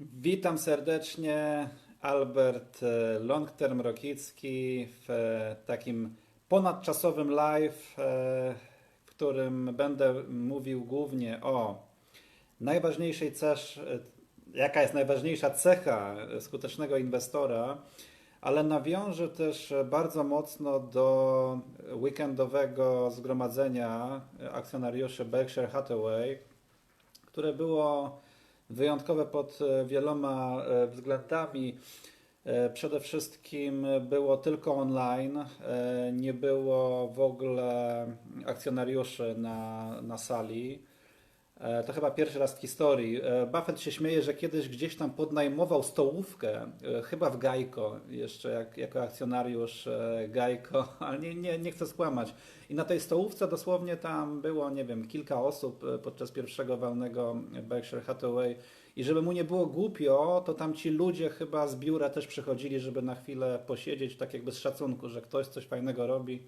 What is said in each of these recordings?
Witam serdecznie. Albert e, Longterm Rokicki w e, takim ponadczasowym live, e, w którym będę mówił głównie o najważniejszej cesz, jaka jest najważniejsza cecha skutecznego inwestora, ale nawiążę też bardzo mocno do weekendowego zgromadzenia akcjonariuszy Berkshire Hathaway, które było wyjątkowe pod e, wieloma e, względami. E, przede wszystkim było tylko online, nie było w ogóle akcjonariuszy na, na sali. E, to chyba pierwszy raz w historii. E, Buffett się śmieje, że kiedyś gdzieś tam podnajmował stołówkę, e, chyba w Gajko, jeszcze jak, jako akcjonariusz Gajko, ale nie, nie, nie chcę skłamać. I na tej stołówce dosłownie tam było, nie wiem, kilka osób podczas pierwszego walnego Berkshire Hathaway. I żeby mu nie było głupio, to tam ci ludzie chyba z biura też przychodzili, żeby na chwilę posiedzieć, tak jakby z szacunku, że ktoś coś fajnego robi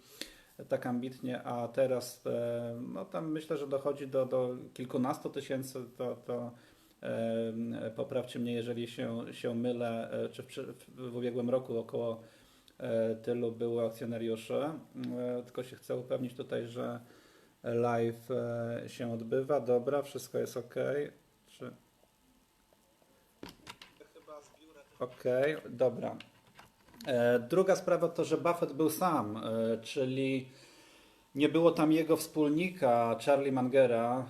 tak ambitnie, a teraz e, no tam myślę, że dochodzi do, do kilkunastu tysięcy, to, to e, poprawcie mnie, jeżeli się, się mylę, e, czy w, w ubiegłym roku około tylu było akcjonariuszy, tylko się chcę upewnić tutaj, że live się odbywa, dobra, wszystko jest ok. Czy... Ok, dobra. E, druga sprawa to, że Buffett był sam, e, czyli nie było tam jego wspólnika, Charlie Mangera.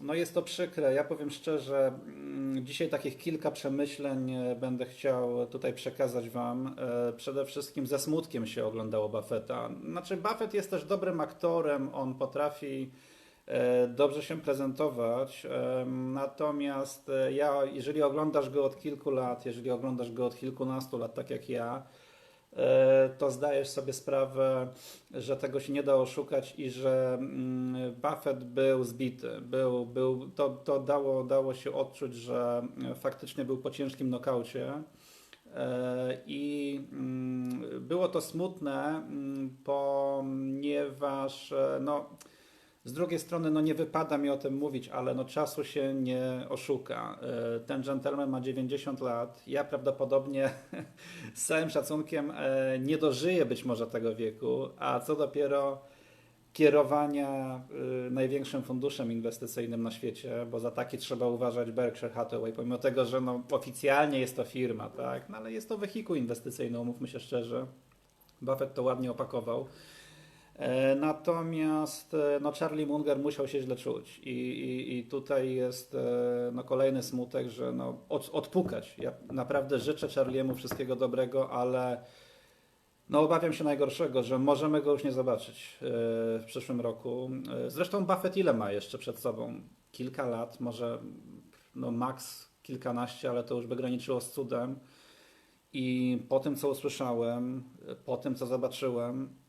No jest to przykre. Ja powiem szczerze, mm, dzisiaj takich kilka przemyśleń e, będę chciał tutaj przekazać Wam. Przede wszystkim ze smutkiem się oglądało Buffetta. Znaczy, Buffett jest też dobrym aktorem, on potrafi dobrze się prezentować. Natomiast ja, jeżeli oglądasz go od kilku lat, jeżeli oglądasz go od kilkunastu lat, tak jak ja, E, to zdajesz sobie sprawę, że tego się nie da oszukać i że mm, Buffett był zbity. Był, był, to to dało, dało się odczuć, że faktycznie był po ciężkim nokaucie. E, I mm, było to smutne, mm, ponieważ e, no, z drugiej strony, no nie wypada mi o tym mówić, ale no czasu się nie oszuka. E, ten gentleman ma 90 lat. Ja prawdopodobnie z całym szacunkiem e, nie dożyję być może tego wieku, a co dopiero kierowania e, największym funduszem inwestycyjnym na świecie, bo za taki trzeba uważać Berkshire Hathaway, pomimo tego, że no, oficjalnie jest to firma, tak? no, ale jest to wehikuł inwestycyjny, umówmy się szczerze. Buffett to ładnie opakował. E, natomiast e, no, Charlie Munger musiał się źle czuć i, i, i tutaj jest e, no, kolejny smutek, że no, od, odpukać. Ja naprawdę życzę Charliemu wszystkiego dobrego, ale no, obawiam się najgorszego, że możemy go już nie zobaczyć w przyszłym roku. Zresztą Buffett ile ma jeszcze przed sobą? Kilka lat, może no, maks kilkanaście, ale to już by graniczyło z cudem. I po tym, co usłyszałem, po tym, co zobaczyłem,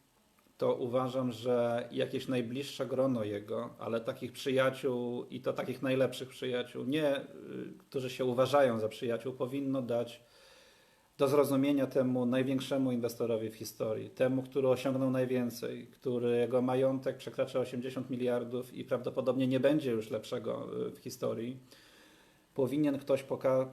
to uważam, że jakieś najbliższe grono jego, ale takich przyjaciół i to takich najlepszych przyjaciół, nie y, którzy się uważają za przyjaciół, powinno dać do zrozumienia temu największemu inwestorowi w historii, temu, który osiągnął najwięcej, którego majątek przekracza 80 miliardów i prawdopodobnie nie będzie już lepszego y, w historii powinien ktoś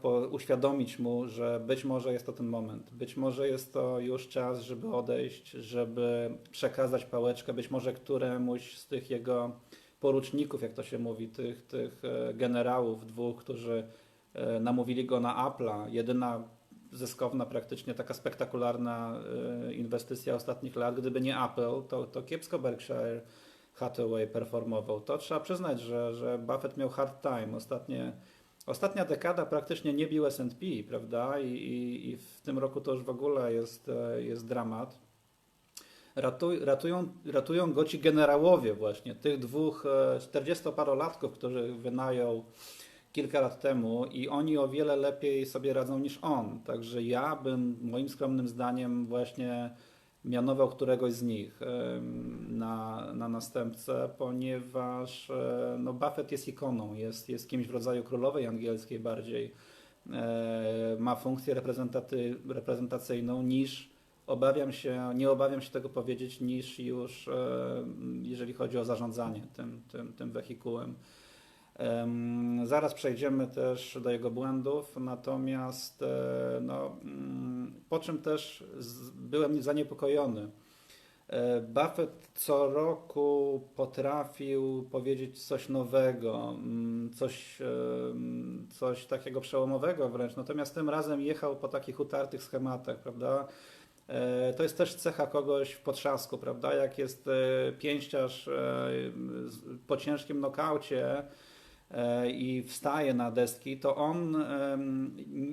po uświadomić mu, że być może jest to ten moment, być może jest to już czas, żeby odejść, żeby przekazać pałeczkę, być może któremuś z tych jego poruczników, jak to się mówi, tych, tych e, generałów, dwóch, którzy e, namówili go na Apple'a, jedyna zyskowna, praktycznie taka spektakularna e, inwestycja ostatnich lat. Gdyby nie Apple, to, to kiepsko Berkshire Hathaway performował. To trzeba przyznać, że, że Buffett miał hard time. Ostatnie Ostatnia dekada praktycznie nie bił S&P, prawda? I, i, I, w tym roku to już w ogóle jest, e, jest dramat. Ratuj, ratują, ratują go ci generałowie właśnie, tych dwóch 40-parolatków, e, którzy wynajął kilka lat temu i oni o wiele lepiej sobie radzą niż on. Także ja bym moim skromnym zdaniem właśnie mianował któregoś z nich na, na następcę, ponieważ e, no, Buffett jest ikoną, jest, jest kimś w rodzaju królowej angielskiej bardziej, e, ma funkcję reprezentacyjną niż obawiam się, nie obawiam się tego powiedzieć, niż już e, jeżeli chodzi o zarządzanie tym, tym, tym wehikułem. Zaraz przejdziemy też do jego błędów, natomiast e, no, mm, po czym też byłem zaniepokojony. E, Buffett co roku potrafił powiedzieć coś nowego, mm, coś, coś takiego przełomowego wręcz, natomiast tym razem jechał po takich utartych schematach, prawda? E, To jest też cecha kogoś w potrzasku, prawda? Jak jest pięściarz po ciężkim nokaucie i wstaje na deski, to on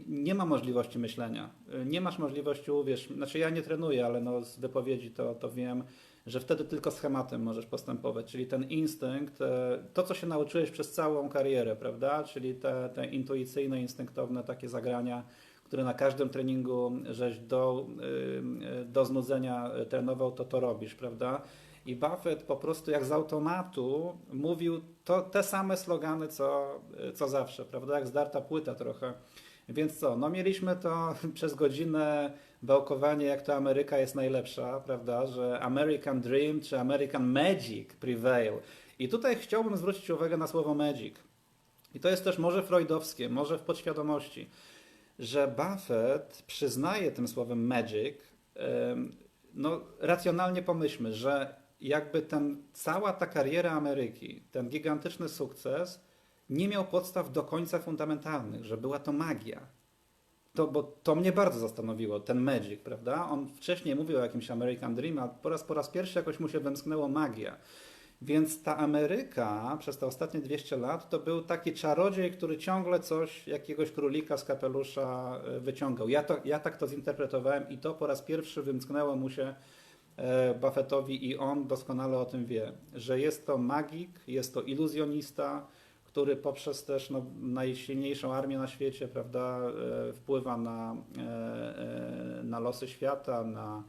nie ma możliwości myślenia. E, Nie masz możliwości, uwierz, znaczy ja nie trenuję, ale no z wypowiedzi to, to wiem, że wtedy tylko schematem możesz postępować, czyli ten instynkt, e, to co się nauczyłeś przez całą karierę, prawda? Czyli te, te intuicyjne, instynktowne takie zagrania, które na każdym treningu żeś do, y, do znudzenia trenował, to to robisz, prawda? I Buffett po prostu jak z automatu mówił to, te same slogany, co, co zawsze, prawda? Jak zdarta płyta trochę. Więc co, no mieliśmy to przez godzinę bełkowanie, jak to Ameryka jest najlepsza, prawda? Że American Dream czy American Magic prevail. I tutaj chciałbym zwrócić uwagę na słowo magic. I to jest też może freudowskie, może w podświadomości, że Buffett przyznaje tym słowem magic, no racjonalnie pomyślmy, że jakby ten, cała ta kariera Ameryki, ten gigantyczny sukces nie miał podstaw do końca fundamentalnych, że była to magia. To, bo to mnie bardzo zastanowiło, ten magic, prawda? On wcześniej mówił o jakimś American Dream, a po raz, po raz pierwszy jakoś mu się wymsknęło magia. Więc ta Ameryka przez te ostatnie 200 lat to był taki czarodziej, który ciągle coś, jakiegoś królika z kapelusza e, wyciągał. Ja, to, ja tak to zinterpretowałem i to po raz pierwszy wymsknęło mu się Buffettowi i on doskonale o tym wie, że jest to magik, jest to iluzjonista, który poprzez też no, najsilniejszą armię na świecie, prawda, e, wpływa na, e, e, na losy świata, na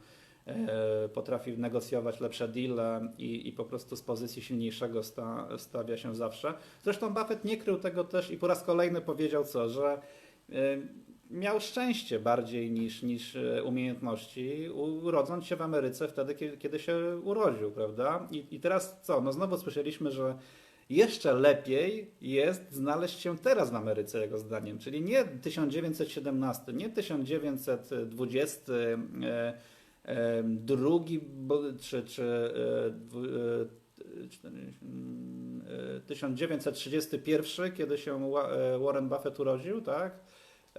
e, potrafi negocjować lepsze deale i, i po prostu z pozycji silniejszego sta, stawia się zawsze. Zresztą Buffett nie krył tego też i po raz kolejny powiedział co, że e, miał szczęście bardziej niż, niż e, umiejętności, urodząc się w Ameryce wtedy, kiedy, kiedy się urodził, prawda? I, I teraz co? No znowu słyszeliśmy, że jeszcze lepiej jest znaleźć się teraz w Ameryce, jego zdaniem, czyli nie 1917, nie 1920, e, e, drugi, czy, czy e, dwu- e, cztery- mm, e, 1931, kiedy się Wa- Warren Buffett urodził, tak?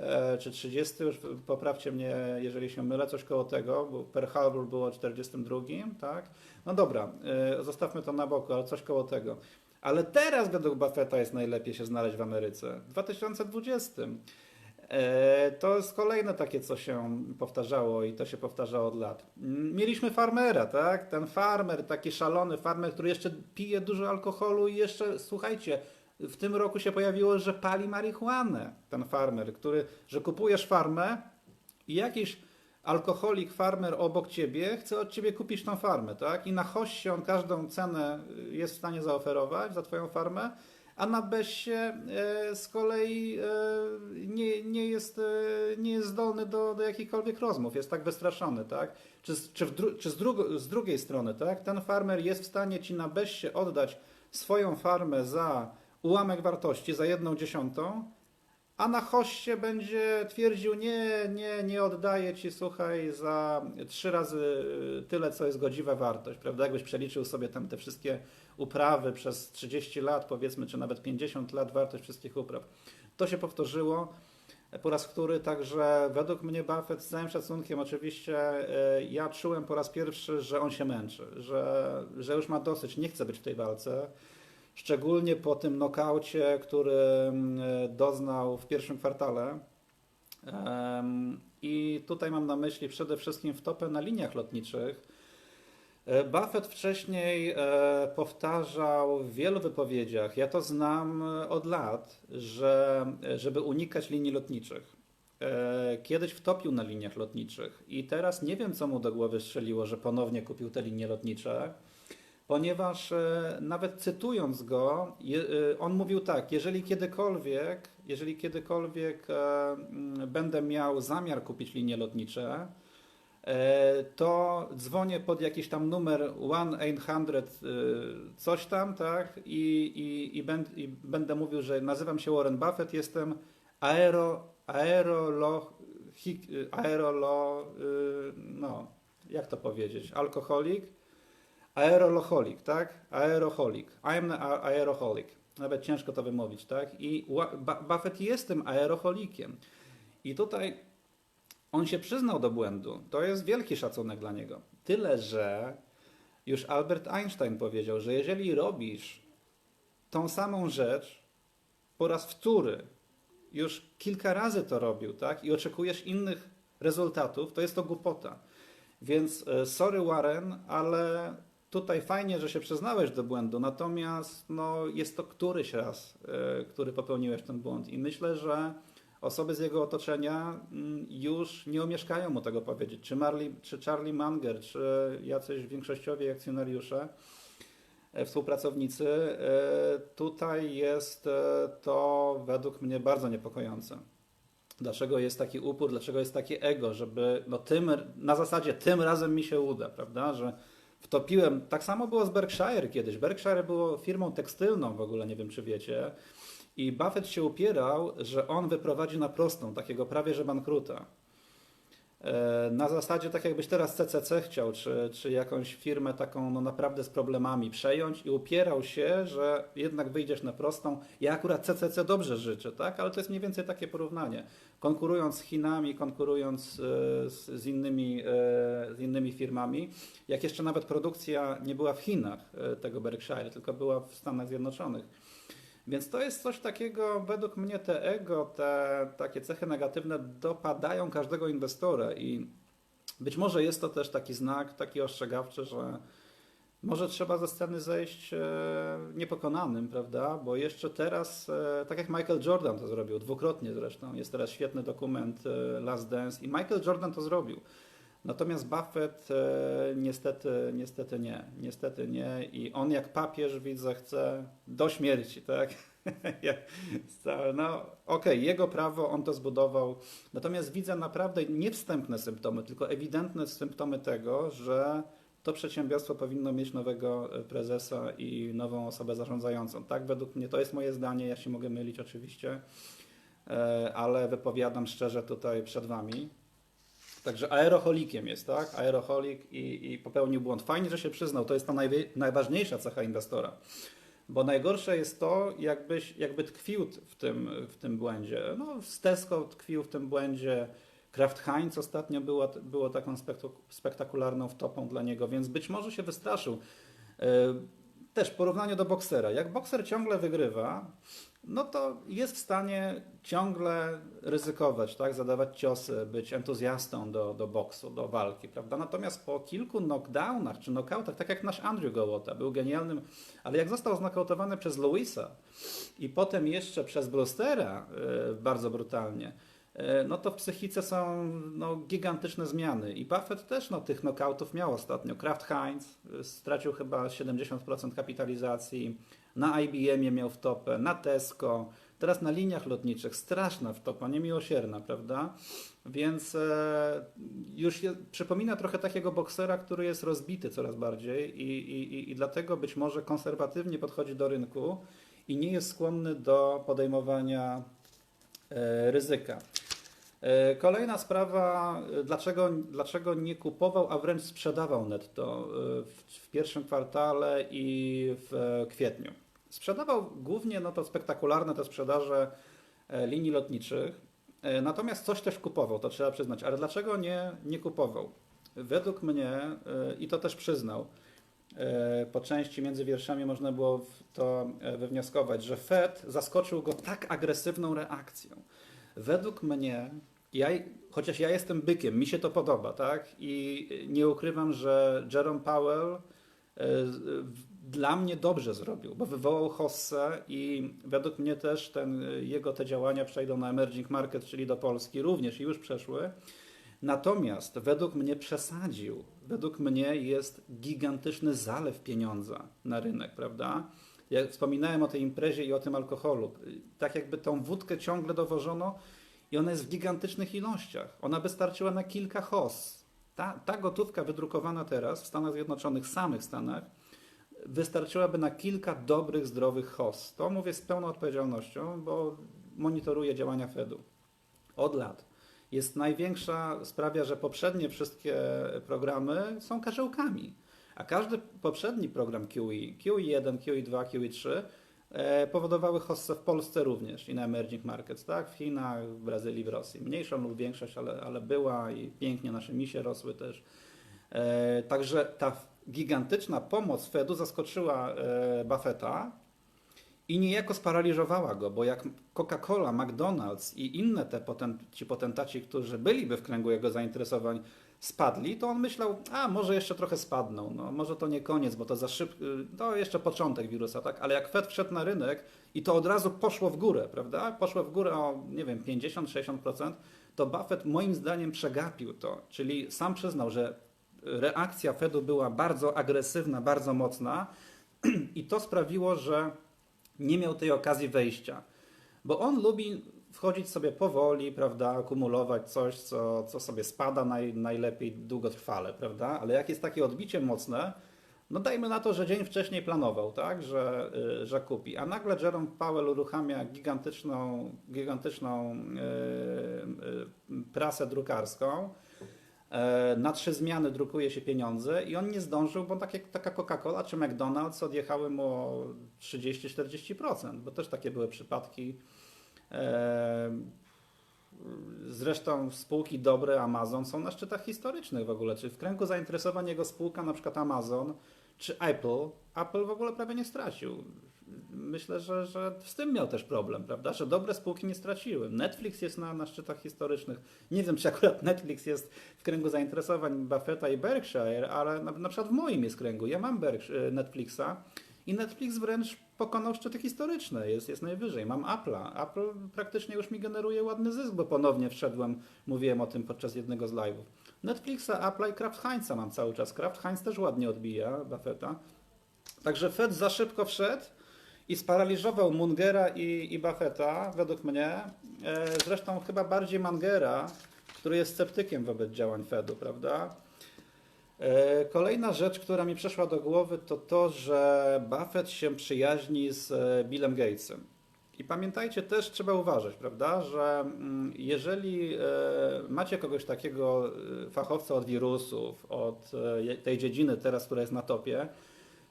E, Czy 30, już poprawcie mnie, jeżeli się mylę, coś koło tego, bo Pearl Harbor było w 42, tak? No dobra, e, zostawmy to na boku, ale coś koło tego. Ale teraz według Buffetta jest najlepiej się znaleźć w Ameryce. W 2020. E, To jest kolejne takie, co się powtarzało i to się powtarza od lat. Mm, Mieliśmy farmera, tak? Ten farmer, taki szalony farmer, który jeszcze pije dużo alkoholu i jeszcze, słuchajcie, w tym roku się pojawiło, że pali marihuanę. Ten farmer, który, że kupujesz farmę i jakiś alkoholik, farmer obok ciebie chce od ciebie kupić tą farmę, tak? I na hoście on każdą cenę y, jest w stanie zaoferować za twoją farmę, a na Bessie e, z kolei e, nie, nie, jest, e, nie jest zdolny do, do jakichkolwiek rozmów, jest tak wystraszony, tak? Czy, czy, dru, czy z, drugo, z drugiej strony, tak? Ten farmer jest w stanie ci na Bessie oddać swoją farmę za ułamek wartości, za jedną dziesiątą, a na hoście będzie twierdził, nie, nie, nie oddaję ci, słuchaj, za trzy razy tyle, co jest godziwa wartość, prawda? Jakbyś przeliczył sobie tam te wszystkie uprawy przez 30 lat, powiedzmy, czy nawet 50 lat, wartość wszystkich upraw. To się powtórzyło po raz wtóry, także według mnie Buffett, z całym szacunkiem oczywiście, e, ja czułem po raz pierwszy, że on się męczy, że, że już ma dosyć, nie chce być w tej walce. Szczególnie po tym nokaucie, który mm, doznał w pierwszym kwartale. I tutaj mam na myśli przede wszystkim wtopę na liniach lotniczych. E, Buffett wcześniej e, powtarzał w wielu wypowiedziach, ja to znam e, od lat, że e, żeby unikać linii lotniczych. E, Kiedyś wtopił na liniach lotniczych i teraz nie wiem, co mu do głowy strzeliło, że ponownie kupił te linie lotnicze ponieważ e, nawet cytując go, e, on mówił tak, jeżeli kiedykolwiek, jeżeli kiedykolwiek e, będę miał zamiar kupić linie lotnicze, to dzwonię pod jakiś tam numer 1-800 e, coś tam, tak? I, i, i, będ, I będę mówił, że nazywam się Warren Buffett, jestem aero, aerolo, aerolo, no, jak to powiedzieć, alkoholik, aeroloholik, tak? Aeroholik. I'm an aeroholik. Nawet ciężko to wymówić, tak? I Buffett jest tym aeroholikiem. I tutaj on się przyznał do błędu. To jest wielki szacunek dla niego. Tyle, że już Albert Einstein powiedział, że jeżeli robisz tą samą rzecz po raz wtóry, już kilka razy to robił, tak? I oczekujesz innych rezultatów, to jest to głupota. Więc e, sorry Warren, ale tutaj fajnie, że się przyznałeś do błędu, natomiast no, jest to któryś raz, e, który popełniłeś ten błąd i myślę, że osoby z jego otoczenia mm, już nie omieszkają mu tego powiedzieć. Czy, Marley, czy Charlie Munger, czy jacyś większościowi akcjonariusze, e, współpracownicy, e, tutaj jest to według mnie bardzo niepokojące. Dlaczego jest taki upór, dlaczego jest takie ego, żeby no tym, na zasadzie tym razem mi się uda, prawda, że wtopiłem, tak samo było z Berkshire kiedyś, Berkshire było firmą tekstylną w ogóle, nie wiem czy wiecie, i Buffett się upierał, że on wyprowadzi na prostą, takiego prawie że bankruta. E, Na zasadzie tak jakbyś teraz CCC chciał, czy, czy jakąś firmę taką no naprawdę z problemami przejąć i upierał się, że jednak wyjdziesz na prostą. Ja akurat CCC dobrze życzę, tak? ale to jest mniej więcej takie porównanie. Konkurując z Chinami, konkurując e, z, z, innymi, e, z innymi firmami, jak jeszcze nawet produkcja nie była w Chinach tego Berkshire, tylko była w Stanach Zjednoczonych. Więc to jest coś takiego, według mnie te ego, te takie cechy negatywne dopadają każdego inwestora i być może jest to też taki znak, taki ostrzegawczy, że może trzeba ze sceny zejść e, niepokonanym, prawda? Bo jeszcze teraz, e, tak jak Michael Jordan to zrobił, dwukrotnie zresztą, jest teraz świetny dokument e, Last Dance i Michael Jordan to zrobił. Natomiast Buffett e, niestety, niestety nie, niestety nie i on jak papież widzę chce do śmierci, tak? no okej, jego prawo, on to zbudował, natomiast widzę naprawdę nie wstępne symptomy, tylko ewidentne symptomy tego, że to przedsiębiorstwo powinno mieć nowego e, prezesa i nową osobę zarządzającą. Tak, według mnie to jest moje zdanie, ja się mogę mylić oczywiście, e, ale wypowiadam szczerze tutaj przed Wami. Także aeroholikiem jest, tak? Aeroholik i, i popełnił błąd. Fajnie, że się przyznał. To jest ta najwie- najważniejsza cecha inwestora. Bo najgorsze jest to, jakbyś, jakby tkwił w tym, w tym błędzie. No, Tesco tkwił w tym błędzie. Kraft Heinz ostatnio było, było taką spektakularną wtopą dla niego, więc być może się wystraszył. Yy, Też porównanie do boksera. Jak bokser ciągle wygrywa, no to jest w stanie ciągle ryzykować, tak? zadawać ciosy, być entuzjastą do, do boksu, do walki, prawda? Natomiast po kilku knockdownach czy knockoutach, tak jak nasz Andrew Gołota, był genialnym, ale jak został znokautowany przez Louisa i potem jeszcze przez Brewstera yy, bardzo brutalnie, yy, no to w psychice są no, gigantyczne zmiany. I Buffett też no, tych knockoutów miał ostatnio. Kraft Heinz yy, stracił chyba 70% kapitalizacji, na IBM-ie miał wtopę, na Tesco, teraz na liniach lotniczych. Straszna wtopa, niemiłosierna, prawda? Więc e, już je, przypomina trochę takiego boksera, który jest rozbity coraz bardziej i, i, i- i dlatego być może konserwatywnie podchodzi do rynku i nie jest skłonny do podejmowania e, ryzyka. E, Kolejna sprawa, e, dlaczego, dlaczego nie kupował, a wręcz sprzedawał netto e, w, w pierwszym kwartale i w e, kwietniu. Sprzedawał głównie no to spektakularne te sprzedaże e, linii lotniczych, e, natomiast coś też kupował, to trzeba przyznać. Ale dlaczego nie, nie kupował? Według mnie, e, i to też przyznał, po części między wierszami można było to wywnioskować, że Fed zaskoczył go tak agresywną reakcją. Według mnie, ja, chociaż ja jestem bykiem, mi się to podoba, tak? I nie ukrywam, że Jerome Powell dla mnie dobrze zrobił, bo wywołał hossę i według mnie też ten, jego te działania przejdą na emerging market, czyli do Polski również i już przeszły. Natomiast według mnie przesadził. Według mnie jest gigantyczny zalew pieniądza na rynek, prawda? Ja wspominałem o tej imprezie i o tym alkoholu. Tak jakby tą wódkę ciągle dowożono i ona jest w gigantycznych ilościach. Ona by starczyła na kilka hos. Ta, ta gotówka wydrukowana teraz w Stanach Zjednoczonych, samych Stanach, wystarczyłaby na kilka dobrych, zdrowych host. To mówię z pełną odpowiedzialnością, bo monitoruję działania Fedu od lat. Jest największa, sprawia, że poprzednie wszystkie programy są karzełkami. A każdy poprzedni program QE, QE1, QE2, QE3 e, powodowały hossę w Polsce również i na emerging markets, tak? W Chinach, w Brazylii, w Rosji. Mniejszą lub większość, ale, ale była i pięknie nasze misie rosły też. E, także ta gigantyczna pomoc Fedu zaskoczyła e, Buffetta i niejako sparaliżowała go, bo jak Coca-Cola, McDonald's i inne te poten, ci potentaci, którzy byliby w kręgu jego zainteresowań, spadli, to on myślał, a może jeszcze trochę spadną, no, może to nie koniec, bo to za szybko, to jeszcze początek wirusa, tak? Ale jak Fed wszedł na rynek i to od razu poszło w górę, prawda? Poszło w górę o, nie wiem, 50-60%, to Buffett moim zdaniem przegapił to, czyli sam przyznał, że reakcja Fedu była bardzo agresywna, bardzo mocna i to sprawiło, że nie miał tej okazji wejścia. Bo on lubi wchodzić sobie powoli, prawda, akumulować coś, co, co sobie spada naj, najlepiej długotrwale, prawda? Ale jak jest takie odbicie mocne, no dajmy na to, że dzień wcześniej planował, tak, że, y, że kupi. A nagle Jerome Powell uruchamia gigantyczną, gigantyczną yy, prasę drukarską, na trzy zmiany drukuje się pieniądze i on nie zdążył, bo tak jak taka Coca-Cola czy McDonald's odjechały mu o 30-40%, bo też takie były przypadki. E, zresztą spółki dobre Amazon są na szczytach historycznych w ogóle. Czy w kręgu zainteresowań jego spółka, na przykład Amazon czy Apple, Apple w ogóle prawie nie stracił myślę, że, że z tym miał też problem, prawda? Że dobre spółki nie straciły. Netflix jest na, na szczytach historycznych. Nie wiem, czy akurat Netflix jest w kręgu zainteresowań Buffetta i Berkshire, ale na, na przykład w moim jest kręgu. Ja mam Berkshire, Netflixa i Netflix wręcz pokonał szczyty historyczne, jest, jest najwyżej. Mam Apple'a. Apple praktycznie już mi generuje ładny zysk, bo ponownie wszedłem, mówiłem o tym podczas jednego z live'ów. Netflixa, Apple'a i Kraft Heinza mam cały czas. Kraft Heinz też ładnie odbija Buffetta. Także Fed za szybko wszedł i sparaliżował Mungera i, i Buffetta, według mnie. E, zresztą chyba bardziej Mangera, który jest sceptykiem wobec działań Fedu, prawda? E, kolejna rzecz, która mi przeszła do głowy, to to, że Buffett się przyjaźni z e, Billem Gatesem. I pamiętajcie też, trzeba uważać, prawda, że mm, jeżeli macie kogoś takiego fachowca od wirusów, od tej dziedziny teraz, która jest na topie,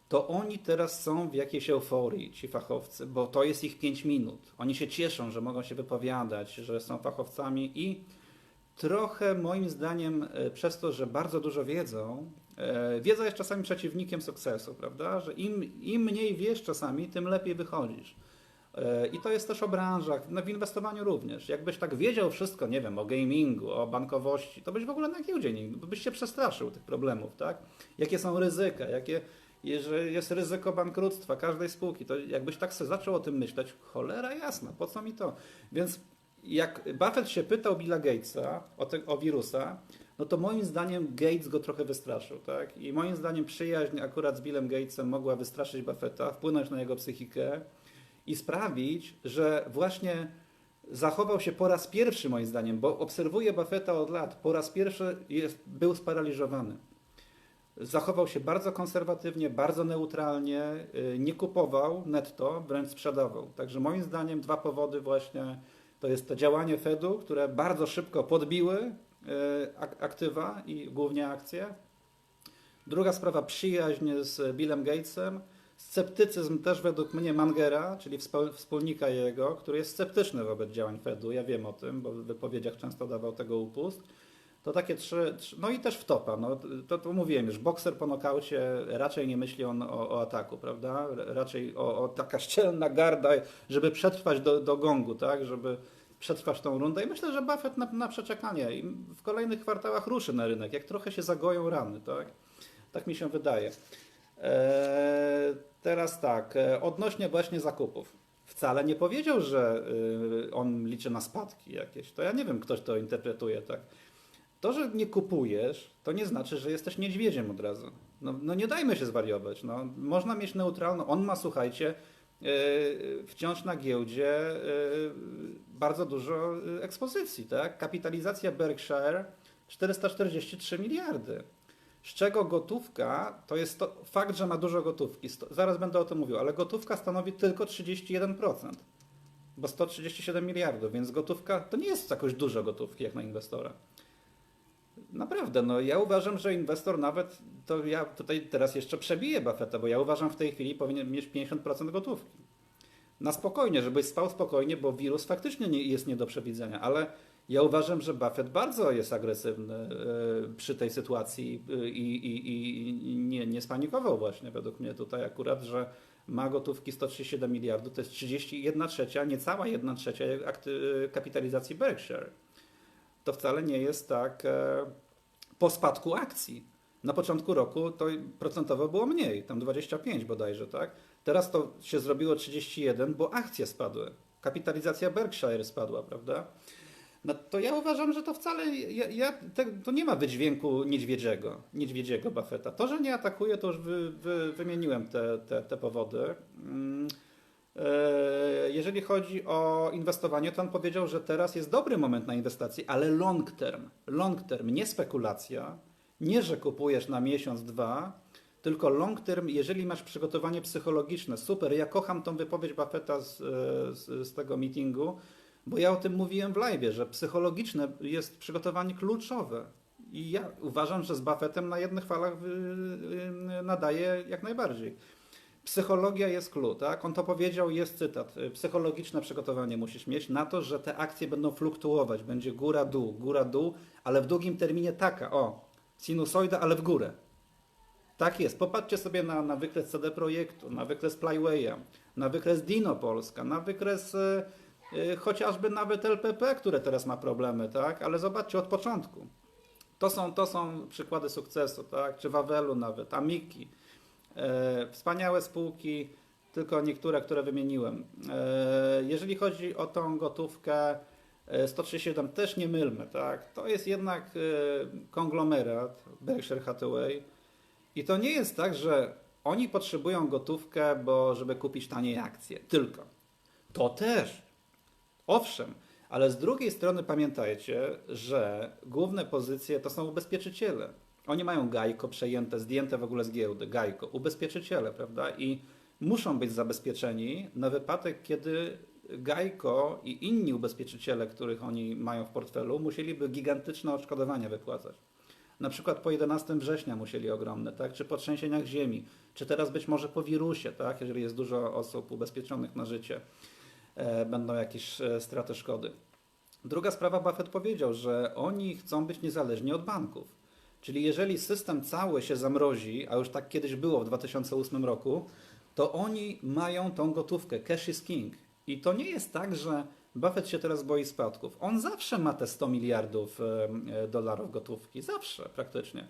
to oni teraz są w jakiejś euforii, ci fachowcy, bo to jest ich 5 minut. Oni się cieszą, że mogą się wypowiadać, że są fachowcami i trochę moim zdaniem e, przez to, że bardzo dużo wiedzą, e, wiedza jest czasami przeciwnikiem sukcesu, prawda? Że im, im mniej wiesz czasami, tym lepiej wychodzisz. E, I to jest też o branżach, no w inwestowaniu również. Jakbyś tak wiedział wszystko, nie wiem, o gamingu, o bankowości, to byś w ogóle na giełdzie nie, byś się przestraszył tych problemów, tak? Jakie są ryzyka, jakie, jeżeli jest ryzyko bankructwa każdej spółki, to jakbyś tak sobie zaczął o tym myśleć, cholera jasna, po co mi to? Więc jak Buffett się pytał Billa Gatesa o, te, o wirusa, no to moim zdaniem Gates go trochę wystraszył, tak? I moim zdaniem przyjaźń akurat z Billem Gatesem mogła wystraszyć Buffetta, wpłynąć na jego psychikę i sprawić, że właśnie zachował się po raz pierwszy moim zdaniem, bo obserwuję Buffetta od lat, po raz pierwszy jest, był sparaliżowany zachował się bardzo konserwatywnie, bardzo neutralnie, y, nie kupował netto, wręcz sprzedawał. Także moim zdaniem dwa powody właśnie to jest to działanie Fedu, które bardzo szybko podbiły y, aktywa i głównie akcje. Druga sprawa przyjaźń z Billem Gatesem. Sceptycyzm też według mnie Mangera, czyli wspólnika jego, który jest sceptyczny wobec działań Fedu. Ja wiem o tym, bo w wypowiedziach często dawał tego upust. To takie trzy, no i też w topa. No, to, to mówiłem już, bokser po nokaucie raczej nie myśli on o, o ataku, prawda? Raczej o, o, taka szczelna garda, żeby przetrwać do, do gongu, tak? Żeby przetrwać tą rundę. I myślę, że Buffett na, na przeczekanie i w kolejnych kwartałach ruszy na rynek, jak trochę się zagoją rany, tak? Tak mi się wydaje. Eee, teraz tak, e, odnośnie właśnie zakupów. Wcale nie powiedział, że y, on liczy na spadki jakieś. To ja nie wiem, ktoś to interpretuje tak. To, że nie kupujesz, to nie znaczy, że jesteś niedźwiedziem od razu. No, no nie dajmy się zwariować. No, można mieć neutralną. On ma, słuchajcie, yy, wciąż na giełdzie yy, bardzo dużo ekspozycji. Tak? Kapitalizacja Berkshire 443 miliardy. Z czego gotówka to jest to fakt, że ma dużo gotówki. Sto, zaraz będę o tym mówił, ale gotówka stanowi tylko 31%. Bo 137 miliardów, więc gotówka to nie jest jakoś dużo gotówki jak na inwestora. Naprawdę, no ja uważam, że inwestor nawet, to ja tutaj teraz jeszcze przebiję Buffetta, bo ja uważam w tej chwili powinien mieć 50% gotówki. Na spokojnie, żebyś spał spokojnie, bo wirus faktycznie nie, jest nie do przewidzenia, ale ja uważam, że Buffett bardzo jest agresywny e, przy tej sytuacji e, i, i, i nie, nie spanikował właśnie według mnie tutaj akurat, że ma gotówki 137 miliardów, to jest 31 trzecia, niecała 1 trzecia akty- kapitalizacji Berkshire. To wcale nie jest tak e, po spadku akcji. Na początku roku to procentowo było mniej, tam 25 bodajże, tak? Teraz to się zrobiło 31, bo akcje spadły. Kapitalizacja Berkshire spadła, prawda? No to ja uważam, że to wcale ja, ja, te, to nie ma wydźwięku niedźwiedziego, niedźwiedziego Buffetta. To, że nie atakuje, to już wy, wy, wymieniłem te, te, te powody. Mm, Jeżeli chodzi o inwestowanie, to on powiedział, że teraz jest dobry moment na inwestacje, ale long term. Long term, nie spekulacja, nie że kupujesz na miesiąc, dwa, tylko long term, jeżeli masz przygotowanie psychologiczne. Super, ja kocham tą wypowiedź Buffetta z, z, z tego meetingu, bo ja o tym mówiłem w live, że psychologiczne jest przygotowanie kluczowe. I ja uważam, że z Buffettem na jednych falach nadaje jak najbardziej. Psychologia jest clue, tak? On to powiedział, jest cytat. Psychologiczne przygotowanie musisz mieć na to, że te akcje będą fluktuować. Będzie góra-dół, góra-dół, ale w długim terminie taka, o, sinusoida, ale w górę. Tak jest. Popatrzcie sobie na, na wykres CD Projektu, na wykres Plywaya, na wykres Dino Polska, na wykres y, y, chociażby nawet LPP, które teraz ma problemy, tak? Ale zobaczcie od początku. To są, to są przykłady sukcesu, tak? Czy Wawelu nawet, Amiki. E, wspaniałe spółki, tylko niektóre, które wymieniłem. E, jeżeli chodzi o tą gotówkę e, 137, też nie mylmy, tak? To jest jednak e, konglomerat Berkshire Hathaway i to nie jest tak, że oni potrzebują gotówkę, bo żeby kupić taniej akcje. Tylko. To też. Owszem, ale z drugiej strony pamiętajcie, że główne pozycje to są ubezpieczyciele. Oni mają Gajko przejęte, zdjęte w ogóle z giełdy, Gajko, ubezpieczyciele, prawda? I muszą być zabezpieczeni na wypadek, kiedy Gajko i inni ubezpieczyciele, których oni mają w portfelu, musieliby gigantyczne odszkodowania wypłacać. Na przykład po 11 września musieli ogromne, tak? czy po trzęsieniach ziemi, czy teraz być może po wirusie, tak? jeżeli jest dużo osób ubezpieczonych na życie, e, będą jakieś e, straty szkody. Druga sprawa, Buffett powiedział, że oni chcą być niezależni od banków. Czyli jeżeli system cały się zamrozi, a już tak kiedyś było w 2008 roku, to oni mają tą gotówkę. Cash is king. I to nie jest tak, że Buffett się teraz boi spadków. On zawsze ma te 100 miliardów e, dolarów gotówki. Zawsze praktycznie.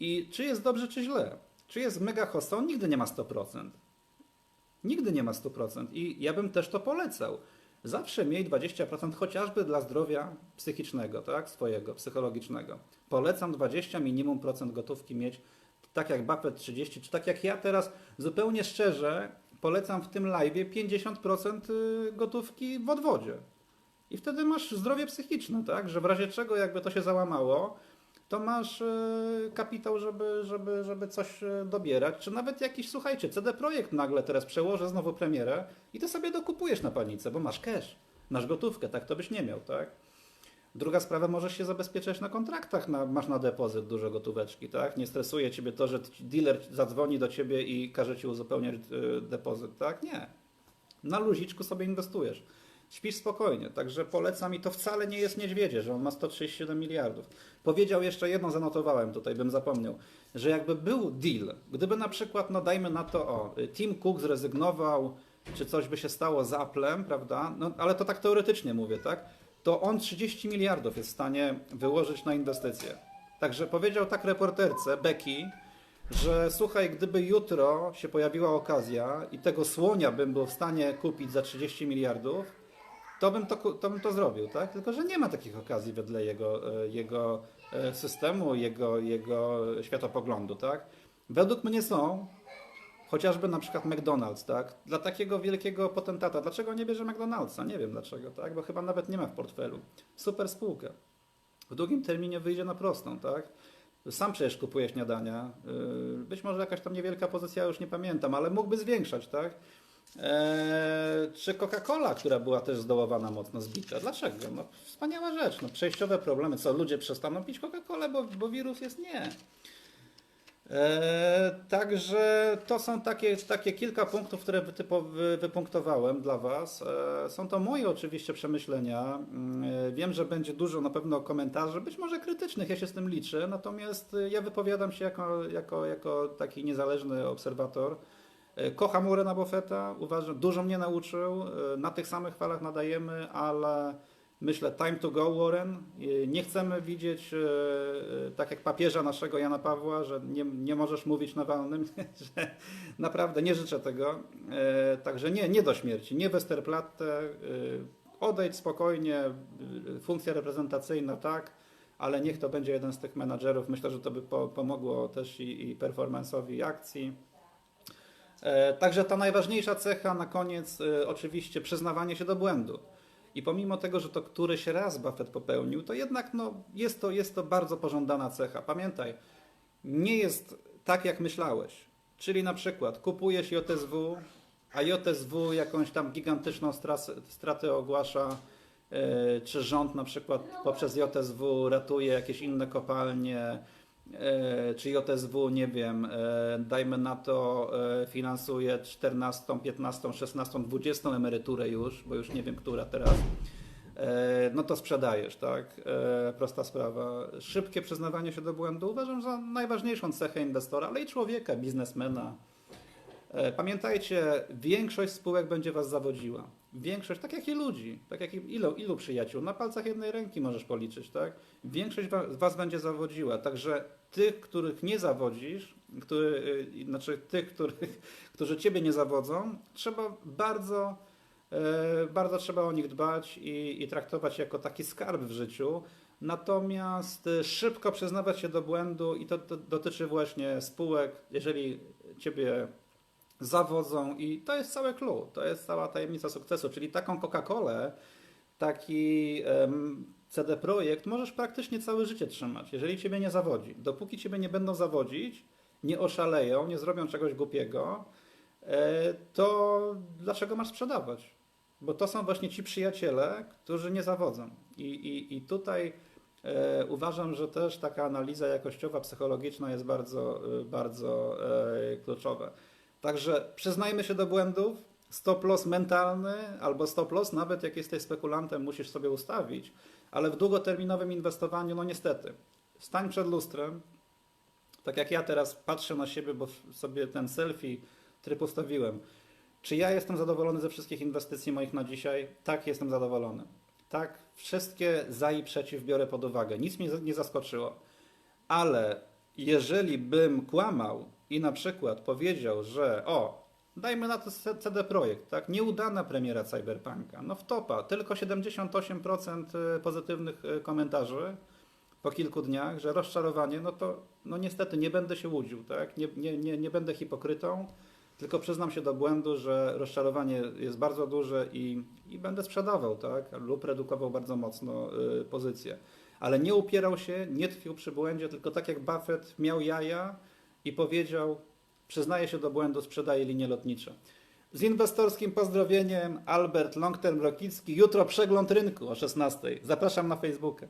I czy jest dobrze, czy źle? Czy jest mega hosta? On nigdy nie ma 100%. Nigdy nie ma 100%. I ja bym też to polecał. Zawsze miej 20% chociażby dla zdrowia psychicznego, tak? Swojego, psychologicznego. Polecam 20 minimum procent gotówki mieć, tak jak Buffett 30, czy tak jak ja teraz, zupełnie szczerze, polecam w tym live 50% y, gotówki w odwodzie. I wtedy masz zdrowie psychiczne, tak? Że w razie czego jakby to się załamało, to masz y, kapitał, żeby, żeby, żeby coś y, dobierać. Czy nawet jakiś, słuchajcie, CD Projekt nagle teraz przełoży znowu premierę i ty sobie dokupujesz na panice, bo masz cash, masz gotówkę, tak to byś nie miał, tak? Druga sprawa, możesz się zabezpieczać na kontraktach, na, masz na depozyt dużo gotóweczki, tak? Nie stresuje ciebie to, że dealer zadzwoni do ciebie i każe ci uzupełniać y, depozyt, tak? Nie. Na luziczku sobie inwestujesz. Śpisz spokojnie, także polecam i to wcale nie jest niedźwiedzie, że on ma 137 miliardów. Powiedział jeszcze jedno, zanotowałem tutaj, bym zapomniał, że jakby był deal, gdyby na przykład, no dajmy na to, o, Tim Cook zrezygnował, czy coś by się stało z Applem, prawda? No, ale to tak teoretycznie mówię, tak? To on 30 miliardów jest w stanie wyłożyć na inwestycje. Także powiedział tak reporterce Becky, że słuchaj, gdyby jutro się pojawiła okazja i tego słonia bym był w stanie kupić za 30 miliardów, to bym to, to, bym to zrobił, tak? Tylko, że nie ma takich okazji wedle jego, e, jego e, systemu, jego, jego światopoglądu, tak? Według mnie są, chociażby na przykład McDonald's, tak? Dla takiego wielkiego potentata, dlaczego nie bierze McDonald'sa? Nie wiem dlaczego, tak? Bo chyba nawet nie ma w portfelu. Super spółka. w długim terminie wyjdzie na prostą, tak? Sam przecież kupuje śniadania. Yy, Być może jakaś tam niewielka pozycja, już nie pamiętam, ale mógłby zwiększać, tak? Eee, czy Coca-Cola, która była też zdołowana mocno zbita. Dlaczego? No, wspaniała rzecz. No, przejściowe problemy. Co, ludzie przestaną pić Coca-Colę, bo, bo wirus jest? Nie. Eee, także to są takie, takie kilka punktów, które wytypo, wy, wypunktowałem dla Was. Eee, są to moje oczywiście przemyślenia. Eee, wiem, że będzie dużo na pewno komentarzy, być może krytycznych, ja się z tym liczę, natomiast ja wypowiadam się jako, jako, jako taki niezależny obserwator. E, Kocham Warrena Buffetta, uważam, dużo mnie nauczył, e, na tych samych falach nadajemy, ale myślę time to go Warren. E, Nie chcemy widzieć, tak jak papieża naszego Jana Pawła, że nie, nie możesz mówić na walnym, że naprawdę nie życzę tego. Także nie, nie do śmierci, nie Westerplatte, odejdź spokojnie, funkcja reprezentacyjna tak, ale niech to będzie jeden z tych menadżerów. Myślę, że to by po, pomogło też i, i performance'owi akcji. E, Także ta najważniejsza cecha na koniec, e, oczywiście przyznawanie się do błędu. I pomimo tego, że to któryś raz Buffett popełnił, to jednak no, jest, to, jest to bardzo pożądana cecha. Pamiętaj, nie jest tak jak myślałeś. Czyli na przykład kupujesz JSW, a JSW jakąś tam gigantyczną stratę ogłasza, e, czy rząd na przykład poprzez JSW ratuje jakieś inne kopalnie, czy JSW, nie wiem, e, dajmy na to, e, finansuje 14, 15, 16, 20 emeryturę już, bo już nie wiem, która teraz, e, no to sprzedajesz, tak? E, Prosta sprawa. Szybkie przyznawanie się do błędu uważam za najważniejszą cechę inwestora, ale i człowieka, biznesmena. E, Pamiętajcie, większość spółek będzie Was zawodziła. Większość, tak jak i ludzi, tak jak i ilu, ilu przyjaciół, na palcach jednej ręki możesz policzyć, tak? Większość Was będzie zawodziła, także tych, których nie zawodzisz, który, y, znaczy tych, których, którzy Ciebie nie zawodzą, trzeba bardzo, e, bardzo trzeba o nich dbać i, i traktować jako taki skarb w życiu. Natomiast e, szybko przyznawać się do błędu i to, to dotyczy właśnie spółek, jeżeli Ciebie zawodzą i to jest całe clue, to jest cała tajemnica sukcesu, czyli taką Coca-Colę, taki CD Projekt możesz praktycznie całe życie trzymać, jeżeli Ciebie nie zawodzi. Dopóki Ciebie nie będą zawodzić, nie oszaleją, nie zrobią czegoś głupiego, e, to dlaczego masz sprzedawać? Bo to są właśnie ci przyjaciele, którzy nie zawodzą. I, i, i tutaj e, uważam, że też taka analiza jakościowa, psychologiczna jest bardzo, e, bardzo e, kluczowa. Także przyznajmy się do błędów. Stop loss mentalny albo stop loss, nawet jak jesteś spekulantem, musisz sobie ustawić, ale w długoterminowym inwestowaniu, no niestety, stań przed lustrem. Tak jak ja teraz patrzę na siebie, bo sobie ten selfie tryb ustawiłem. Czy ja jestem zadowolony ze wszystkich inwestycji moich na dzisiaj? Tak, jestem zadowolony. Tak, wszystkie za i przeciw biorę pod uwagę. Nic mnie nie zaskoczyło. Ale jeżeli bym kłamał i na przykład powiedział, że o, dajmy na to CD Projekt, tak, nieudana premiera Cyberpunka, no wtopa, tylko 78% pozytywnych y, komentarzy po kilku dniach, że rozczarowanie, no to no niestety nie będę się łudził, tak, nie, nie, nie, nie będę hipokrytą, tylko przyznam się do błędu, że rozczarowanie jest bardzo duże i, i będę sprzedawał, tak, lub redukował bardzo mocno y, pozycję. Ale nie upierał się, nie tkwił przy błędzie, tylko tak jak Buffett miał jaja i powiedział, przyznaje się do błędu, sprzedaje linie lotnicze. Z inwestorskim pozdrowieniem Albert Longterm Rokicki. Jutro przegląd rynku o 16. Zapraszam na Facebooka.